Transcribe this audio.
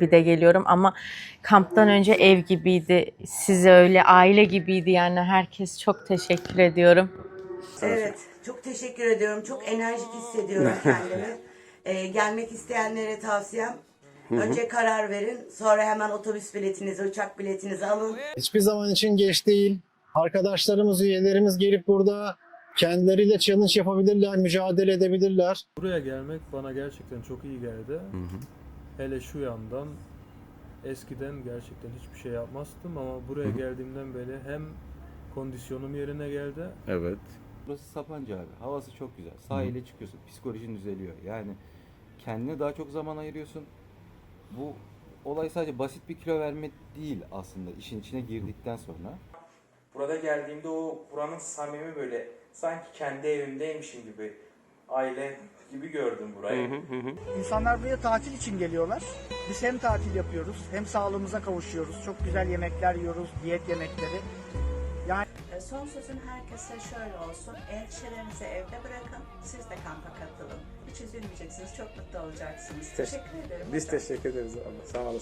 bir de geliyorum ama kamptan önce ev gibiydi. Size öyle aile gibiydi yani herkes çok teşekkür ediyorum. Evet, çok teşekkür ediyorum. Çok enerjik hissediyorum kendimi. Ee, gelmek isteyenlere tavsiyem önce karar verin, sonra hemen otobüs biletinizi, uçak biletinizi alın. Hiçbir zaman için geç değil. Arkadaşlarımız, üyelerimiz gelip burada kendileriyle challenge yapabilirler, mücadele edebilirler. Buraya gelmek bana gerçekten çok iyi geldi. Hele şu yandan eskiden gerçekten hiçbir şey yapmazdım ama buraya geldiğimden beri hem kondisyonum yerine geldi Evet. Burası Sapanca abi. Havası çok güzel. Sahile çıkıyorsun. Psikolojin düzeliyor. Yani kendine daha çok zaman ayırıyorsun. Bu olay sadece basit bir kilo verme değil aslında işin içine girdikten sonra. Burada geldiğimde o buranın samimi böyle sanki kendi evimdeymişim gibi aile gibi gördüm burayı. İnsanlar buraya tatil için geliyorlar. Biz hem tatil yapıyoruz hem sağlığımıza kavuşuyoruz. Çok güzel yemekler yiyoruz, diyet yemekleri. E, Son sözüm herkese şöyle olsun. Endişelerinizi evde bırakın. Siz de kampa katılın. Hiç üzülmeyeceksiniz. Çok mutlu olacaksınız. Teşekkür ederim. Biz teşekkür ederiz abla. Sağ olasın.